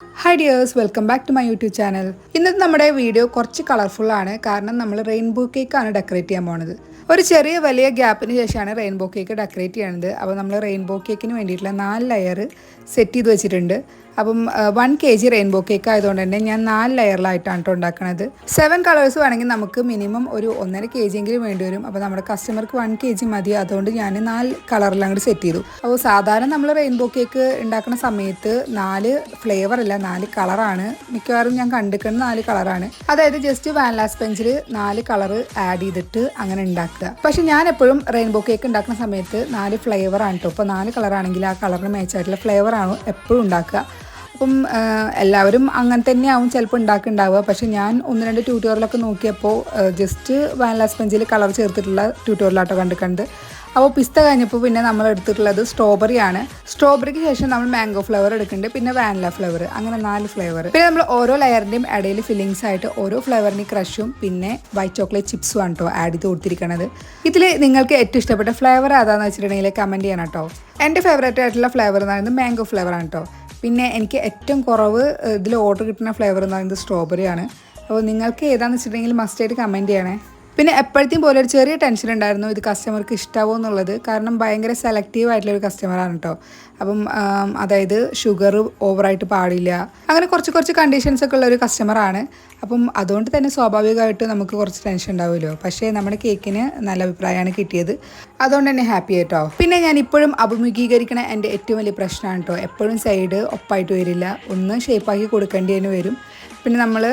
Hi dears welcome back to my YouTube channel ഇന്നത്തെ നമ്മുടെ video കുറച്ച് കളർഫുൾ ആണ്. കാരണം നമ്മൾ റെയിൻബോ കേക്കാണ് ഡെക്കറേറ്റ് ചെയ്യാൻ പോണത്. ഒരു ചെറിയ വലിയ ഗ്യാപ്പിന് ശേഷമാണ് റെയിൻബോ കേക്ക് ഡെക്കറേറ്റ് ചെയ്യണത്. അപ്പോൾ നമ്മൾ റെയിൻബോ കേക്കിന് വേണ്ടിയിട്ടുള്ള നാല് ലെയർ സെറ്റ് ചെയ്ത് വെച്ചിട്ടുണ്ട്. അപ്പം one K G rainbow cake ആയതുകൊണ്ട് തന്നെ ഞാൻ നാല് ലെയറിലായിട്ടാണ് കേട്ടോ ഉണ്ടാക്കുന്നത് സെവൻ കളേഴ്സ് വേണമെങ്കിൽ നമുക്ക് മിനിമം ഒരു ഒന്നര കെ ജി എങ്കിലും വേണ്ടി വരും. അപ്പോൾ നമ്മുടെ കസ്റ്റമർക്ക് വൺ കെ ജി മതി. അതുകൊണ്ട് ഞാൻ നാല് കളറിൽ അങ്ങോട്ട് സെറ്റ് ചെയ്തു. അപ്പോൾ സാധാരണ നമ്മൾ റെയിൻബോ കേക്ക് ഉണ്ടാക്കുന്ന സമയത്ത് നാല് ഫ്ലേവർ അല്ല നാല് കളറാണ് മിക്കവാറും ഞാൻ കണ്ടിരിക്കുന്നത് നാല് കളറാണ് അതായത് ജസ്റ്റ് വാനില സ്പെഞ്ചിൽ നാല് കളർ ആഡ് ചെയ്തിട്ട് അങ്ങനെ ഉണ്ടാക്കുക. പക്ഷെ ഞാൻ എപ്പോഴും റെയിൻബോ കേക്ക് ഉണ്ടാക്കുന്ന സമയത്ത് നാല് ഫ്ലേവറാണ് കേട്ടോ ഇപ്പോൾ നാല് കളറാണെങ്കിൽ ആ കളറിന് മാച്ചായിട്ടുള്ള ഫ്ലേവർ ആണ് എപ്പോഴും ഉണ്ടാക്കുക. അപ്പം എല്ലാവരും അങ്ങനെ തന്നെയാവും ചിലപ്പോൾ ഉണ്ടാക്കുന്നുണ്ടാവുക പക്ഷെ ഞാൻ ഒന്ന് രണ്ട് ട്യൂട്ടോറിയലൊക്കെ നോക്കിയപ്പോൾ ജസ്റ്റ് വാനില സ്പഞ്ചിൽ കളർ ചേർത്തിട്ടുള്ള ട്യൂട്ടോറിയലാട്ടോ കണ്ടിട്ടുണ്ട്. അപ്പോൾ പിസ്ത കഴിഞ്ഞപ്പോൾ പിന്നെ നമ്മൾ എടുത്തിട്ടുള്ളത് സ്ട്രോബെറി ആണ് സ്ട്രോബെറിക്ക് ശേഷം നമ്മൾ മാംഗോ ഫ്ലേവർ എടുക്കുന്നുണ്ട് പിന്നെ വാനില ഫ്ലേവർ അങ്ങനെ നാല് ഫ്ലേവർ. പിന്നെ നമ്മൾ ഓരോ ലെയറിന്റെയും ഇടയിൽ ഫില്ലിങ്സ് ആയിട്ട് ഓരോ ഫ്ലേവറിന് ക്രഷും പിന്നെ വൈറ്റ് ചോക്ലേറ്റ് ചിപ്സും ആണ് കേട്ടോ ആഡ് ചെയ്ത് കൊടുത്തിരിക്കുന്നത് ഇതിൽ നിങ്ങൾക്ക് ഏറ്റവും ഇഷ്ടപ്പെട്ട ഫ്ലേവർ ഏതാണെന്ന് വെച്ചിട്ടുണ്ടെങ്കിൽ കമന്റ് ചെയ്യണം കേട്ടോ എന്റെ ഫേവറേറ്റ് ആയിട്ടുള്ള ഫ്ലേവർ എന്ന് പറയുന്നത് മാംഗോ ഫ്ലേവർ ആണ് കേട്ടോ പിന്നെ എനിക്ക് ഏറ്റവും കുറവ് ഇതിൽ ഓർഡർ കിട്ടുന്ന ഫ്ലേവർ എന്ന് പറയുന്നത് സ്ട്രോബെറിയാണ് അപ്പോൾ നിങ്ങൾക്ക് ഏതാണെന്ന് വെച്ചിട്ടുണ്ടെങ്കിൽ മസ്റ്റായിട്ട് കമന്റ് ചെയ്യണേ. പിന്നെ എപ്പോഴത്തെയും പോലെ ഒരു ചെറിയ ടെൻഷൻ ഉണ്ടായിരുന്നു. ഇത് കസ്റ്റമർക്ക് ഇഷ്ടാവോ എന്നുള്ളത്. കാരണം ഭയങ്കര സെലക്റ്റീവ് ആയിട്ടുള്ള ഒരു കസ്റ്റമറാണ് കേട്ടോ അപ്പം അതായത് ഷുഗർ ഓവറായിട്ട് പാടില്ല. അങ്ങനെ കുറച്ച് കുറച്ച് കണ്ടീഷൻസ് ഒക്കെ ഉള്ള ഒരു കസ്റ്റമറാണ് അപ്പം അതുകൊണ്ട് തന്നെ സ്വാഭാവികമായിട്ട് നമുക്ക് കുറച്ച് ടെൻഷൻ ഉണ്ടാവുമല്ലോ. പക്ഷേ നമ്മുടെ കേക്കിന് നല്ല അഭിപ്രായമാണ് കിട്ടിയത്. അതുകൊണ്ട് തന്നെ ഹാപ്പി ആയിട്ടോ. പിന്നെ ഞാൻ ഇപ്പോഴും അഭിമുഖീകരിക്കണ എന്റെ ഏറ്റവും വലിയ പ്രശ്നമാണ് കേട്ടോ എപ്പോഴും സൈഡ് ഒപ്പായിട്ട് വരില്ല. ഒന്ന് ഷേപ്പാക്കി കൊടുക്കേണ്ടി തന്നെ വരും. പിന്നെ നമ്മൾ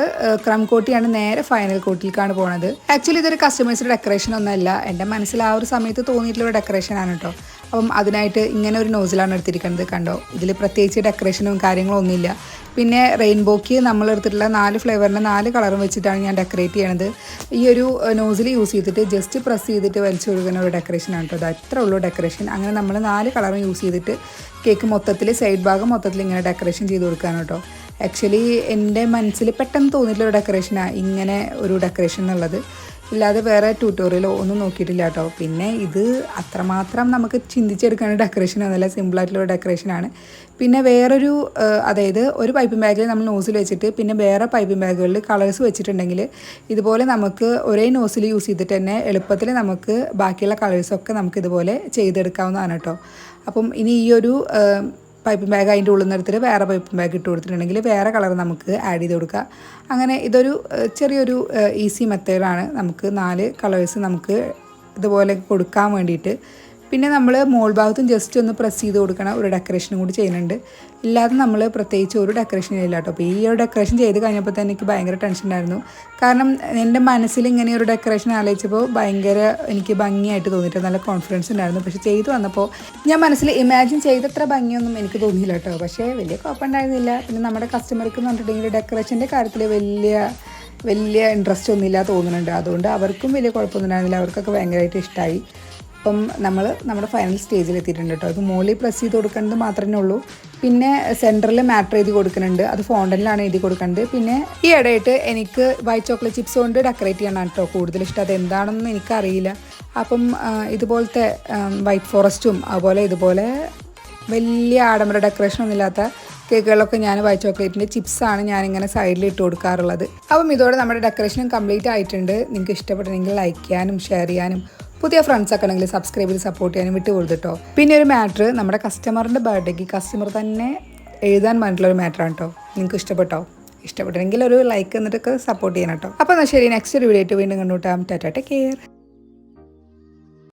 ക്രം കോട്ടിയാണ് നേരെ ഫൈനൽ കോട്ടിലേക്കാണ് പോണത്. ആക്ച്വലി ഇതൊരു കസ്റ്റമേഴ്സിന്റെ ഡെക്കറേഷൻ ഒന്നുമല്ല എന്റെ മനസ്സിൽ ആ ഒരു സമയത്ത് തോന്നിയിട്ടുള്ള ഡെക്കറേഷൻ ആണ് കേട്ടോ അപ്പം അതിനായിട്ട് ഇങ്ങനെ ഒരു നോസിലാണ് എടുത്തിരിക്കുന്നത് കണ്ടോ? ഇതിൽ പ്രത്യേകിച്ച് ഡെക്കറേഷനും കാര്യങ്ങളും ഒന്നുമില്ല. പിന്നെ റെയിൻബോക്ക് നമ്മൾ എടുത്തിട്ടുള്ള നാല് ഫ്ലേവറിന്റെ നാല് കളറും വെച്ചിട്ടാണ് ഞാൻ ഡെക്കറേറ്റ് ചെയ്യണത്. ഈ ഒരു നോസിൽ യൂസ് ചെയ്തിട്ട് ജസ്റ്റ് പ്രസ് ചെയ്തിട്ട് വലിച്ചു കൊടുക്കുന്ന ഒരു ഡെക്കറേഷനാണ് കേട്ടോ. അത് അത്ര ഉള്ളൂ ഡെക്കറേഷൻ അങ്ങനെ നമ്മൾ നാല് കളറും യൂസ് ചെയ്തിട്ട് കേക്ക് മൊത്തത്തിൽ സൈഡ് ഭാഗം മൊത്തത്തിൽ ഇങ്ങനെ ഡെക്കറേഷൻ ചെയ്ത് കൊടുക്കുകയാണ് കേട്ടോ. ആക്ച്വലി എന്റെ മനസ്സിൽ പെട്ടെന്ന് തോന്നിയിട്ടുള്ള ഒരു ഡെക്കറേഷനാണ് ഇങ്ങനെ ഒരു ഡെക്കറേഷൻ എന്നുള്ളത്. ഇല്ലാതെ വേറെ ട്യൂട്ടോറിയലോ ഒന്നും നോക്കിയിട്ടില്ല കേട്ടോ പിന്നെ ഇത് അത്രമാത്രം നമുക്ക് ചിന്തിച്ചെടുക്കാൻ ഡെക്കറേഷൻ ഒന്നുമല്ല സിമ്പിളായിട്ടുള്ള ഡെക്കറേഷനാണ് പിന്നെ വേറൊരു അതായത് ഒരു പൈപ്പിംഗ് ബാഗിൽ നമ്മൾ നോസിൽ വെച്ചിട്ട് പിന്നെ വേറെ പൈപ്പിംഗ് ബാഗുകളിൽ കളേഴ്സ് വെച്ചിട്ടുണ്ടെങ്കിൽ ഇതുപോലെ നമുക്ക് ഒരേ നോസിൽ യൂസ് ചെയ്തിട്ട് തന്നെ എളുപ്പത്തിൽ നമുക്ക് ബാക്കിയുള്ള കളേഴ്സൊക്കെ നമുക്ക് ഇതുപോലെ ചെയ്തെടുക്കാവുന്നതാണ് കേട്ടോ അപ്പം ഇനി ഈ ഒരു പൈപ്പിംഗ് ബാഗ് അതിന്റെ ഉള്ളിൽ എടുത്തിട്ട് വേറെ പൈപ്പിംഗ് ബാഗ് ഇട്ട് കൊടുത്തിട്ടുണ്ടെങ്കിൽ വേറെ കളർ നമുക്ക് ആഡ് ചെയ്ത് കൊടുക്കുക അങ്ങനെ ഇതൊരു ചെറിയൊരു ഈസി മെത്തേഡാണ് നമുക്ക് നാല് കളേഴ്സ് നമുക്ക് ഇതുപോലെ കൊടുക്കാൻ വേണ്ടിയിട്ട് പിന്നെ നമ്മൾ മോൾ ഭാഗത്തും ജസ്റ്റ് ഒന്ന് പ്രസ് ചെയ്ത് കൊടുക്കണ. ഒരു ഡെക്കറേഷനും കൂടി ചെയ്യുന്നുണ്ട്. ഇല്ലാതെ നമ്മൾ പ്രത്യേകിച്ച് ഒരു ഡെക്കറേഷൻ ചെയ്യില്ല കേട്ടോ അപ്പോൾ ഈ ഒരു ഡെക്കറേഷൻ ചെയ്ത് കഴിഞ്ഞപ്പോൾ തന്നെ എനിക്ക് ഭയങ്കര ടെൻഷൻ ഉണ്ടായിരുന്നു. കാരണം എന്റെ മനസ്സിൽ ഇങ്ങനെ ഒരു ഡെക്കറേഷൻ ആലോചിച്ചപ്പോൾ ഭയങ്കര എനിക്ക് ഭംഗിയായിട്ട് തോന്നിയിട്ട് നല്ല കോൺഫിഡൻസ് ഉണ്ടായിരുന്നു. പക്ഷേ ചെയ്തു വന്നപ്പോൾ ഞാൻ മനസ്സിൽ ഇമാജിൻ ചെയ്തത്ര ഭംഗിയൊന്നും എനിക്ക് തോന്നിയില്ല കേട്ടോ പക്ഷേ വലിയ കുഴപ്പമുണ്ടായിരുന്നില്ല. പിന്നെ നമ്മുടെ കസ്റ്റമർക്ക് എന്ന് പറഞ്ഞിട്ടുണ്ടെങ്കിൽ ഡെക്കറേഷന്റെ കാര്യത്തിൽ വലിയ വലിയ ഇൻട്രസ്റ്റ് ഒന്നുമില്ല തോന്നുന്നുണ്ട്. അതുകൊണ്ട് അവർക്കും വലിയ കുഴപ്പമൊന്നും ഉണ്ടായിരുന്നില്ല. അവർക്കൊക്കെ ഭയങ്കരമായിട്ട് ഇഷ്ടമായി അപ്പം നമ്മൾ നമ്മുടെ ഫൈനൽ സ്റ്റേജിൽ എത്തിയിട്ടുണ്ട് കേട്ടോ ഇത് മുകളിൽ പ്രസ് ചെയ്ത് കൊടുക്കേണ്ടത് മാത്രമേ ഉള്ളൂ. പിന്നെ സെന്ററിൽ മാറ്റർ എഴുതി കൊടുക്കുന്നുണ്ട്. അത് ഫോണ്ടനിലാണ് എഴുതി കൊടുക്കേണ്ടത് പിന്നെ ഈ ഇടയായിട്ട് എനിക്ക് വൈറ്റ് ചോക്ലേറ്റ് ചിപ്സ് കൊണ്ട് ഡെക്കറേറ്റ് ചെയ്യണം കേട്ടോ കൂടുതൽ ഇഷ്ടം. അത് എന്താണെന്ന് എനിക്കറിയില്ല. അപ്പം ഇതുപോലത്തെ വൈറ്റ് ഫോറസ്റ്റും അതുപോലെ ഇതുപോലെ വലിയ ആഡംബര ഡെക്കറേഷൻ ഒന്നും ഇല്ലാത്ത കേക്കുകളൊക്കെ ഞാൻ വൈറ്റ് ചോക്ലേറ്റിന്റെ ചിപ്സാണ് ഞാനിങ്ങനെ സൈഡിൽ ഇട്ട് കൊടുക്കാറുള്ളത്. അപ്പം ഇതോടെ നമ്മുടെ ഡെക്കറേഷനും കംപ്ലീറ്റ് ആയിട്ടുണ്ട്. നിങ്ങൾക്ക് ഇഷ്ടപ്പെട്ടെങ്കിൽ ലൈക്ക് ചെയ്യാനും ഷെയർ ചെയ്യാനും പുതിയ ഫ്രണ്ട്സ് ഒക്കെ ഉണ്ടെങ്കിൽ സബ്സ്ക്രൈബ് ചെയ്ത് സപ്പോർട്ട് ചെയ്യാനും വിട്ടു കൊടുത്തിട്ടോ പിന്നെ ഒരു മാറ്റർ നമ്മുടെ കസ്റ്റമറിന്റെ ബർത്ത്ഡേക്ക് കസ്റ്റമർ തന്നെ എഴുതാൻ പറഞ്ഞിട്ടുള്ള ഒരു മാറ്ററാണ് കേട്ടോ നിങ്ങൾക്ക് ഇഷ്ടപ്പെട്ടോ? ഇഷ്ടപ്പെട്ടെങ്കിൽ ഒരു ലൈക്ക് എന്നിട്ടൊക്കെ സപ്പോർട്ട് ചെയ്യണം കേട്ടോ അപ്പോൾ എന്നാൽ ശരി നെക്സ്റ്റ് ഒരു വീഡിയോ ആയിട്ട് വീണ്ടും കണ്ടുകൂട്ടാം ടാറ്റ ടേക്ക് കെയർ